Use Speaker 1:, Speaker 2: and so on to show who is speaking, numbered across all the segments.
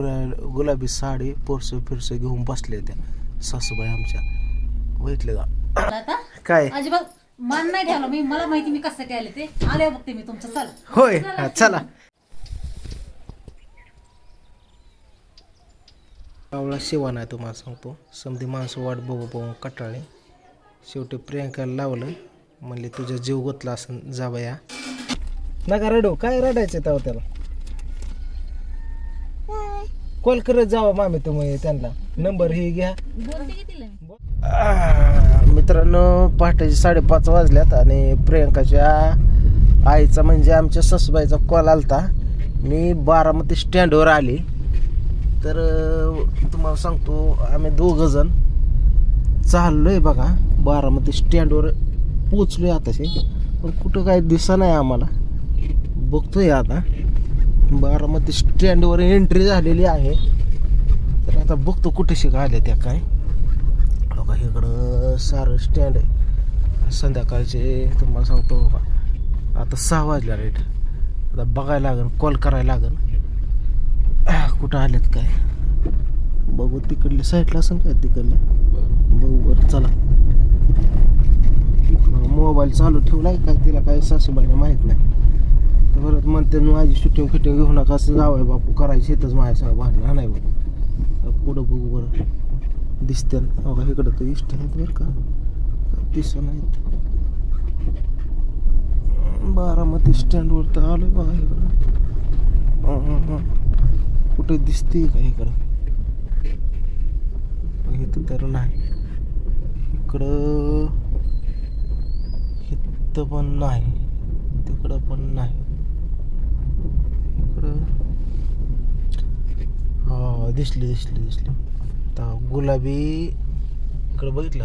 Speaker 1: गुला- गुलाबी साडी पोरस फिरस घेऊन बसले त्या सासूबाई आमच्या. बघितले का? काय?
Speaker 2: अजिबात मान नाही ठेवलं मी. मला माहिती मी कशासाठी आले ते. आले बघते मी तुमचं. चल.
Speaker 1: होय. हा, चला. आवळा शिवा नाही तुम्हाला सांगतो. समधी माणसं वाट बघू बघून कटाळे शेवटी प्रियंकाला लावलं. म्हणले तुझा जीव गुतला असं जावया. नका रडू. काय रडायचं तेव्हा त्याला? कॉल करत जावा मामी तुम्ही त्यांना. नंबर हे घ्या.
Speaker 2: बोलते की तिला? मी
Speaker 1: आह, मित्रांनो पहाटेचे साडेपाच वाजल्यात आणि प्रियंकाच्या आईचा म्हणजे आमच्या सासूबाईचा कॉल आलता. मी बारामती स्टँडवर आली. तर तुम्हाला सांगतो आम्ही दोघं जण चाललोय बघा. बारामती स्टँडवर पोचलोय आताशी. पण कुठं काय दिसा नाही आम्हाला. बघतोय आता. बारामती स्टँडवर एंट्री झालेली आहे. तर आता बघतो कुठे शिका आल्या त्या काय. बघा इकडं सारं स्टँड आहे. संध्याकाळचे तुम्हाला सांगतो बघा. आता सहा वाजला रेट आता बघायला लागेल कॉल करायला लागेल. कुठं आलेत काय? बघू तिकडले साईडला असेल काय तिकडले? बघू बरं चला. मोबाईल चालू ठेवला काय तिला काय सासूबाईला माहीत नाही. परत म्हणते माझी शूटिंग फिटिंग घेऊ नका असं जावं बापू करायची इथंच माझ्या सगळं भांडणं नाही बघू पुढं बघू बरं. दिसते ना. इकडं तर इष्ट आहेत बरं का. दिसत नाहीत. बारामती स्टँडवर तर आलो आहे बघा इकडं. कुठे दिसते का इकडं? इथं तर नाही. इकडं इथं पण नाही. तिकडं पण नाही. इकडं हा दिसली दिसली दिसली. आता गुलाबी इकडं बघितलं.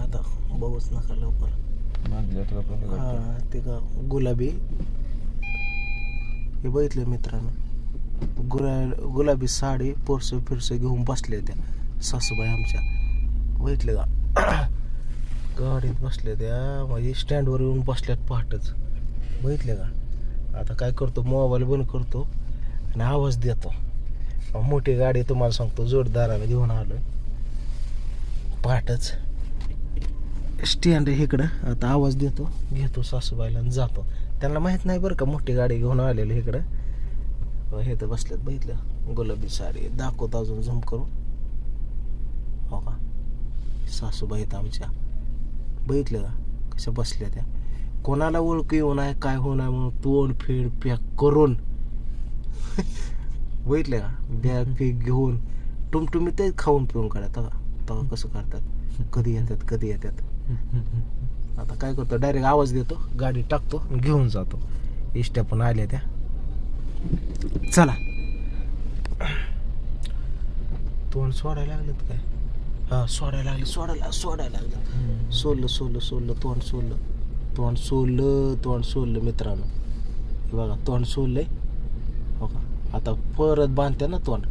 Speaker 1: आता बघूच नका लवकर. हा ते का गुलाबी. हे बघितलं मित्रांनो. गुला गुलाबी साडी पोरस फिरस घेऊन बसले त्या सासूबाई आमच्या. बघितले का? गाडीत बसले त्या माझी स्टँडवर येऊन बसल्यात पहाटच. बघितले का? आता काय करतो? मोबाईल बंद करतो आणि आवाज देतो. मोठी गाडी तुम्हाला सांगतो जोरदाराला घेऊन आलो. पहाटच. स्टँड आहे इकडं. आता आवाज देतो घेतो सासूबाईला आणि जातो. त्यांना माहीत नाही बरं का मोठी गाडी घेऊन आलेली इकडं. हे तर बसल्यात बघितलं? गुलाबी साडी दाखवतो अजून झुम करून. हो का? सासूबाई आहेत आमच्या. बघितलं का? कशा बसल्या त्या? कोणाला ओळख येऊ नये काय होऊ नये म्हणून तोंड फेड पॅक करून. बघितलं का? बॅग फेक घेऊन. टुमटुमी ते खाऊन पिऊन काढतात तवा तवा कसं करतात? कधी येतात कधी येतात. आता काय करतो? डायरेक्ट आवाज देतो गाडी टाकतो घेऊन जातो. इष्ट्या पण आल्या त्या. चला. तोंड सोडायला लागलेत काय? हा सोडायला लागले. सोडायला सोडायला लागलं. सोललं सोललं सोललं तोंड सोललं तोंड सोललं तोंड सोललं मित्रांनो. हे बघा तोंड सोललंय हो का? आता परत बांधते ना तोंड.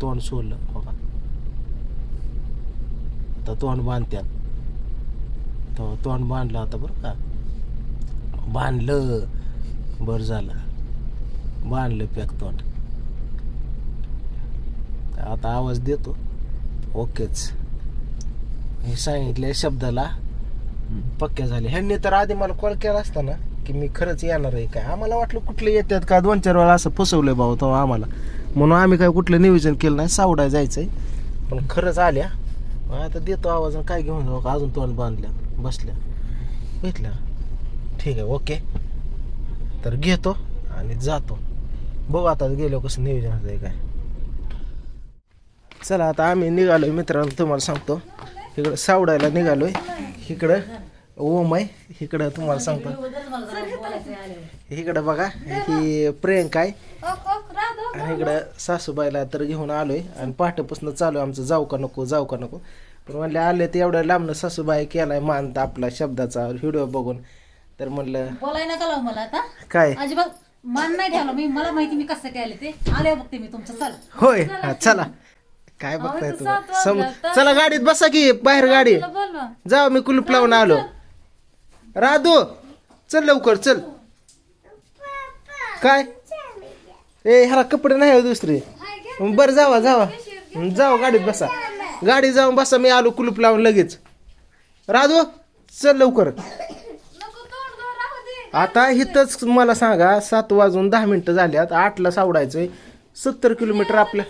Speaker 1: तोंड सोललं हो का? आता तोंड बांधत्या तो तोंड बांधलं आता बरं का? बांधलं. बरं झालं. बांधलं पॅक तोंड. आता आवाज देतो. ओकेच. हे सांगितल्या शब्दाला पक्क्या झाले. ह्यांनी तर आधी मला कॉल केला असता ना की मी खरंच येणार आहे काय? आम्हाला वाटलं कुठले येतात का? दोन चार वेळा असं फसवलंय भाऊ तेव्हा आम्हाला. म्हणून आम्ही काय कुठलं नियोजन केलं नाही सावडाय जायचंय. पण खरंच आल्या. मग आता देतो आवाज काय घेऊन जाऊ? का अजून तोंड बांधल्या बसल्या. भेटल्या. ठीक आहे ओके. तर घेतो आणि जातो. बघू आता गेलो कसं नियोजन आहे काय. चला आता आम्ही निघालोय मित्रांनो तुम्हाला सांगतो. इकडं सावडायला निघालोय. इकडं ओम आहे. इकडं तुम्हाला सांगतो. इकडं बघा ही प्रियंका आहे. आणि इकडं सासूबाईला तर घेऊन आलोय. आणि पहाटेपासून चालू आहे आमचं जाऊ का नको जाऊ का नको. पण म्हणले आले ते एवढं लांबनं सासूबाई केलाय मानता आपला शब्दाचा व्हिडिओ बघून. तर म्हणलं
Speaker 2: बोलाय नका मला आता.
Speaker 1: काय?
Speaker 2: मान नाही ठेवलं मी. मला माहिती मी कशासाठी आले ते. आले बघते मी तुमचं. चल.
Speaker 1: होय. चला. काय बघताय
Speaker 2: इथं
Speaker 1: तुम्ही?
Speaker 2: सात
Speaker 1: सम
Speaker 2: वाजले आता.
Speaker 1: चला गाडीत बसा की बाहेर गाडी. जाऊ मी कुलूप लावून आलो. राधू चल लवकर चल. काय? ए ह्याला कपडे नाही हो दुसरे. बरं जावा जावा. जावा गाडीत बसा. गाडी जाऊन बसा मी आलो कुलूप लावून लगेच. राधू चल लवकर. आता इथंच मला सांगा सात वाजून दहा मिनिटं झाल्यात आठला सावडायचंय. सत्तर किलोमीटर आपल्या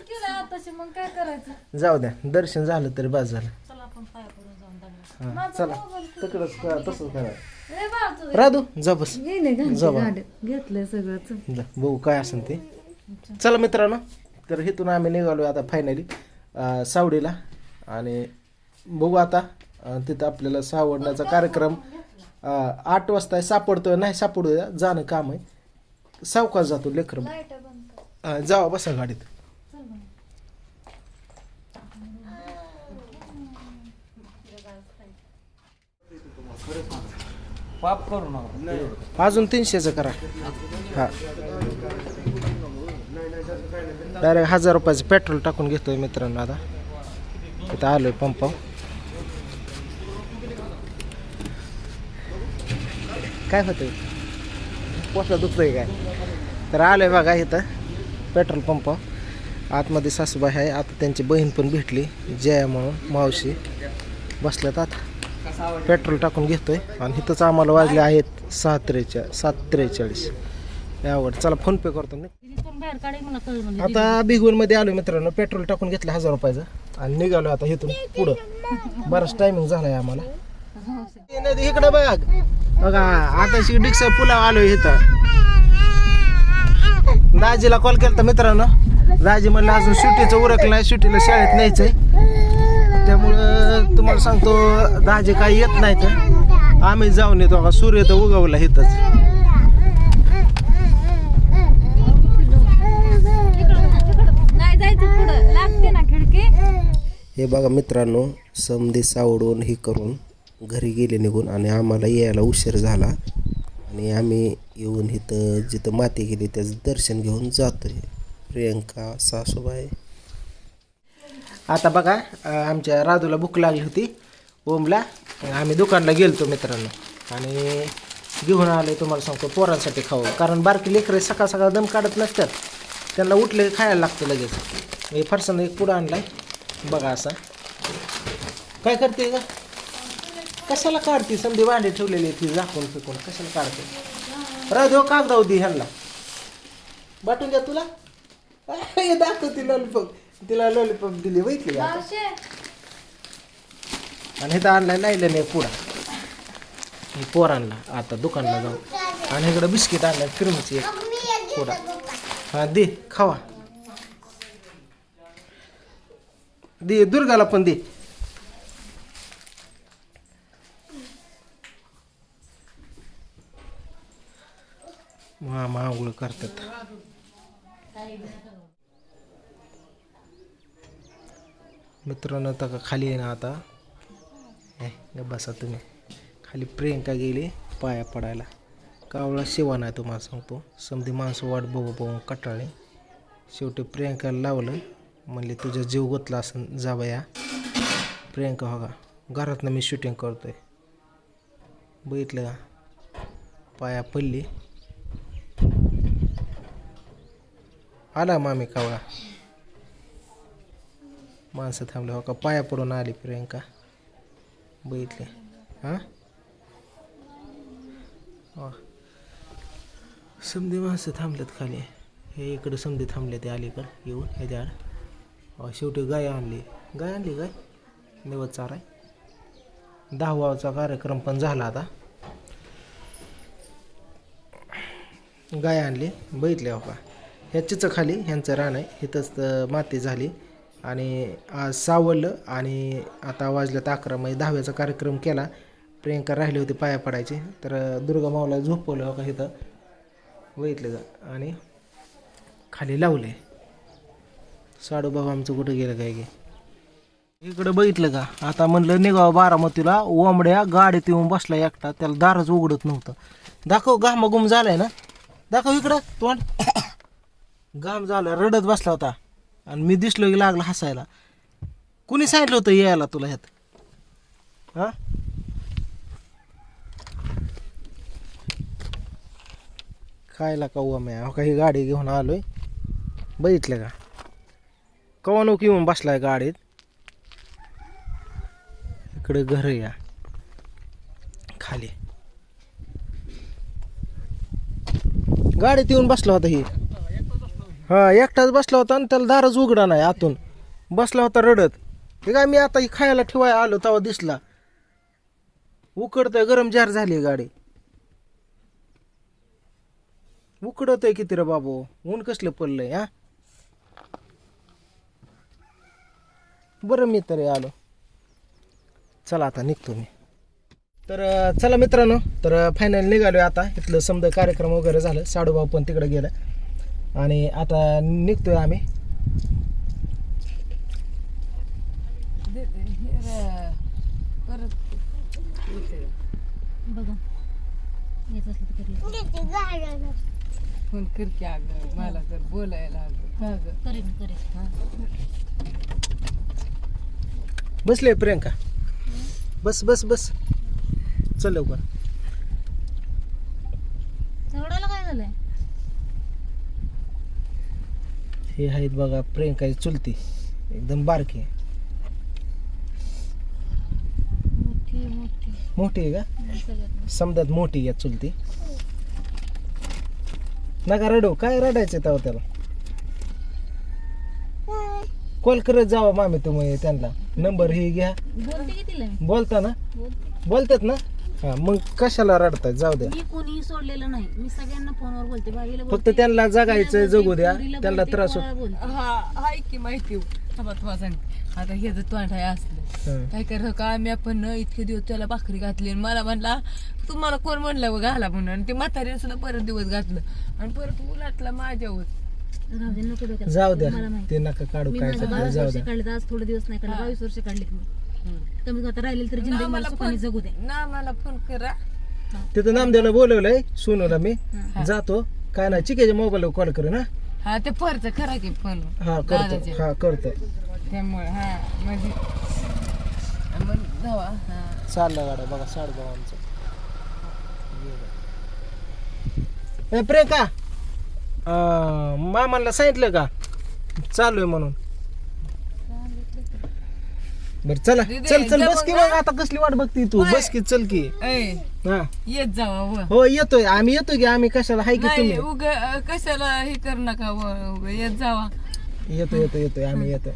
Speaker 2: तशी मग काय करायचं?
Speaker 1: जाऊ द्या. दर्शन झालं तरी बस झालं.
Speaker 2: चला आपण पाय पडून जाऊन दगडा
Speaker 1: हा, चला. तिकडंच करा, तसंच करा.
Speaker 2: ए बाळ तुझं
Speaker 1: राधू जा बस. जा बा.
Speaker 2: घेतलंय सगळं चल.
Speaker 1: जा, बघू काय असेल ते. चला मित्रांनो तर इथून आम्ही निघालो आता फायनली सावडीला. आणि बघू आता अं, तिथं आपल्याला सावडण्याचा कार्यक्रम अं, आठ वाजता सापडतोय नाही सापडू द्या जाणं काम आहे. सावकाश जातो लेकर. जावा बसा गाडीत.
Speaker 3: पाप करू नका.
Speaker 1: अजून तीनशेचं करा. हा. डायरेक्ट हजार रुपयाचं पेट्रोल टाकून घेतोय मित्रांनो आता. इथं आलोय पंपावर काय होतंय? पोटला दुखतंय काय? तर आलोय बघा इथं पेट्रोल पंपावर आतमध्ये सासूबाई आहे. आता त्यांची बहीण पण भेटली जया म्हणून मावशी. बसल्यात आता. पेट्रोल टाकून घेतोय. आणि इथंच आम्हाला वाजले आहेत सहा त्रेचा सात त्रेचाळीस. यावर चला फोन पे करतो मी
Speaker 2: म्हणजे
Speaker 1: आता भिगवणमध्ये आलो मित्रांनो. पेट्रोल टाकून घेतलं हजार रुपयाचं. आणि निघालो आता इथून पुढं. बराच टायमिंग झालाय आम्हाला. इकडं बघ. बघा आता डिक्सा पुला आलो इथं. दाजीला कॉल केला मित्रांनो. राजे म्हणलं अजून सुट्टीचं उरकलं नाही सुट्टीला शाळेत न्यायचंय त्यामुळं तुम्हाला सांगतो राजे काही येत नाही तर आम्ही जाऊन येतो का सूर्य तर उगवला इथंच. हे बघा मित्रांनो समधी सावडून हे करून घरी गेले निघून आणि आम्हाला यायला उशीर झाला. आणि आम्ही येऊन इथं जिथं माती गेली त्याचं दर्शन घेऊन जातोय. प्रियंका सासूबाई. आता बघा आमच्या राजूला भूक लागली होती. ओमला आम्ही दुकानला गेलतो मित्रांनो. आणि घेऊन आलो तुम्हाला सांगतो पोरांसाठी खाऊ. कारण बारकी लेकरे सकाळ सकाळ दम काढत नसतात. त्यांना उठले खायला लागतं लगेच. मी फरसानं एक पुढं आणलाय. बघा असा. काय करते का कशाला काढते? समधी भांडे ठेवलेली ती झाकून फिकून. कशाला काढते? राधो कागदाव दे ह्यांना. बाटून द्या तुला. हे दाखवते लॉलीपॉप तिला लॉलीपॉप दिली वैतली आता आणि इथं आणलाय लायलं नाही पुढा हे पोरांना आता दुकानला जाऊ आणि इकडं बिस्किट आणलं क्रीमची एक पुडा हा दे खावा दे दुर्गाला पण दे मामा आंघोळ करतात मित्रांनो आता का खाली आहे ना आता? हे बसा तुम्ही. खाली प्रियंका गेली पाया पडायला. कावळा शिवा नाही तुम्हाला सांगतो. समधी माणसं वाट बघू बघून कटाळले. शेवटी प्रियंकाला लावलं. म्हणले तुझा जीव गोतला असं जावया प्रियंका हो का? घरातनं मी शूटिंग करतोय. बघितलं का? पाया पडली. आला मामी कावळा. माणसं थांबले हो का? पाया पडून आली प्रियंका. बघितले. हां? समधी माणसं थांबल्यात खाली. हे इकडं समधी थांबले ते अलीकडं येऊन हे द्याड शेवटी गाय आणली. गाय आणली गाय निवत चाराय दहावाचा कार्यक्रम पण झाला आता. गाय आणली. बघितले हो का? ह्याचीच खाली ह्यांचं रान आहे. इथंच तर माती झाली. आणि आज सावरलं आणि आता वाजल्यात अकरा म्हणजे दहाव्याचा कार्यक्रम केला. प्रियंका राहिली होती पाया पडायची. तर दुर्गा माऊला झोपवलं हो का इथं. बघितलं का आणि खाली लावले साडू बाबा आमचं कुठं गेलं काय की इकडं बघितलं का? आता म्हणलं निघावं बारामतीला. ओंबड्या गाडीत येऊन बसला एकटा. त्याला दारच उघडत नव्हतं. दाखव घामाघूम झालाय ना? दाखव इकडं तोंड. घाम झाला रडत बसला होता. आणि मी दिसलो की लागला हसायला. कुणी सांगितलं होतं यायला तुला ह्यात? हा? खायला का मी हो का ही गाडी घेऊन आलोय. बघितलं का? कवा नको येऊन बसलाय गाडीत. इकडे घर या. खाली. गाडीत येऊन बसला होता ही. हा एकटाच बसला होता आणि त्याला दारच उघडा नाही आतून. बसला होता रडत. हे काय मी आता ही खायला ठेवाय आलो तेव्हा दिसला. उकडतंय गरम जार झाली गाडी. उकडतंय किती रे बाबू? ऊन कसलं पडलंय हा? बरं मी तरी आलो. चला आता निघतो मी. तर चला मित्रांनो तर फायनल निघालोय आता. इथलं समजा कार्यक्रम वगैरे झालं. साडूभाऊ पण तिकडे गेलं. आणि आता निघतोय आम्ही.
Speaker 2: बघा. येत असलं तर करेल.
Speaker 4: फोन कर की अगं मला तर बोलायला अगं का गं
Speaker 2: करेन. करेन
Speaker 1: बसले प्रियंका. बस बस बस. चल लवकर
Speaker 2: एवढ्याला काय झालंय
Speaker 1: हे आहेत बघा प्रियंकाची चुलती. एकदम बारकी आहे.
Speaker 2: मोठी
Speaker 1: आहे का? समजात मोठी आहे चुलती. नका रडू काय रडायचं तेव्हा त्याला? कॉल करत जावा मामी तुम्ही त्यांना. नंबर हे घ्या.
Speaker 2: बोलते
Speaker 1: ना?
Speaker 2: बोलते.
Speaker 1: बोलतात ना? हा मग कशाला रडताय? जाऊ द्या.
Speaker 2: मी कोणीही सोडलेलं नाही. मी सगळ्यांना फोनवर बोलते.
Speaker 1: फक्त
Speaker 2: बोलते,
Speaker 1: त्यांना जगायचं
Speaker 2: तिला
Speaker 1: जगू
Speaker 2: बोलते,
Speaker 1: द्या.
Speaker 2: पोरीला
Speaker 1: त्यांना
Speaker 2: बोलते,
Speaker 1: त्रास होत.
Speaker 2: बोलते.
Speaker 4: हा हाय की माहिती हो. थांबा तुम्हाला सांगते आता हे जर तोंड आहे असलं.
Speaker 1: हं.
Speaker 4: काय कर का? आम्ही आपण ना इतके दिवस त्याला भाकरी घातली आणि मला म्हणला तुम्हाला कोण म्हणलं बघ घाला म्हणून? आणि ते म्हातारी सुद्धा परत दिवस घातलं. आणि परत उलटला माझ्यावर.
Speaker 2: राहू दे, नको
Speaker 1: जाऊ. द्या.
Speaker 2: मला माहिती.
Speaker 1: ते नका काढू
Speaker 2: मी
Speaker 1: काय
Speaker 2: माझं
Speaker 1: झालं,
Speaker 2: बावीस
Speaker 1: जाऊ
Speaker 2: वर्ष
Speaker 1: द्या.
Speaker 2: काढले आज थोडे दिवस नाही काढले. बावीस वर्ष काढले मी. कमी आता राहिलेली तरी जिंदगी मला सुखाने जगू दे.
Speaker 4: ना मला फोन करा.
Speaker 1: तिथं नामदेवला बोलवलंय सोनूला मी. जातो. काय नाही चिकेच्या मोबाईलवर कॉल करू ना.
Speaker 4: हा ते परच करा की फोन.
Speaker 1: हा करतो. हा करतो.
Speaker 4: त्यामुळे हा म्हणजे मग जावा हा.
Speaker 1: चाललं गाड्या बघा साडगाव आमचं. ए प्रियंका अं, मामाला सांगितलं का? चालू आहे म्हणून. बर चला
Speaker 4: दीदी,
Speaker 1: चल चल बस की
Speaker 4: मग
Speaker 1: आता कसली वाट बघती तू?
Speaker 4: होय.
Speaker 1: बस की चल की.
Speaker 4: ऐ
Speaker 1: हा.
Speaker 4: येत जावा व.
Speaker 1: हो येतोय आम्ही येतोय की आम्ही कशाला हाय की
Speaker 4: नाही
Speaker 1: तुम्ही?
Speaker 4: उग कशाला हे कर नका व उग येत जावा
Speaker 1: येतो येतो येतोय आम्ही येतोय.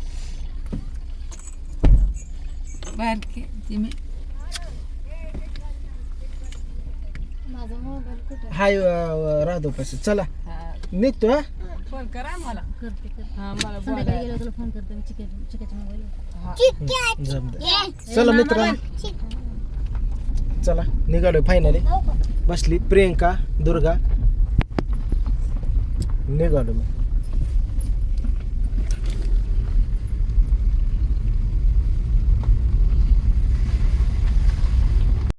Speaker 4: बाहेर की ती मी.
Speaker 1: हाय अं, राहतो पैसे चला.
Speaker 4: हा,
Speaker 1: निघतो हा.
Speaker 4: फोन करा मला
Speaker 2: करते करते.
Speaker 4: हा मला
Speaker 2: संध्याकाळी
Speaker 4: बोलायला
Speaker 2: गेलो तुला फोन करते मी मोबाईल
Speaker 4: हा.
Speaker 1: चला मित्रांनो चला निघालोय फायनली बसली प्रियंका दुर्गा. निघालो मी.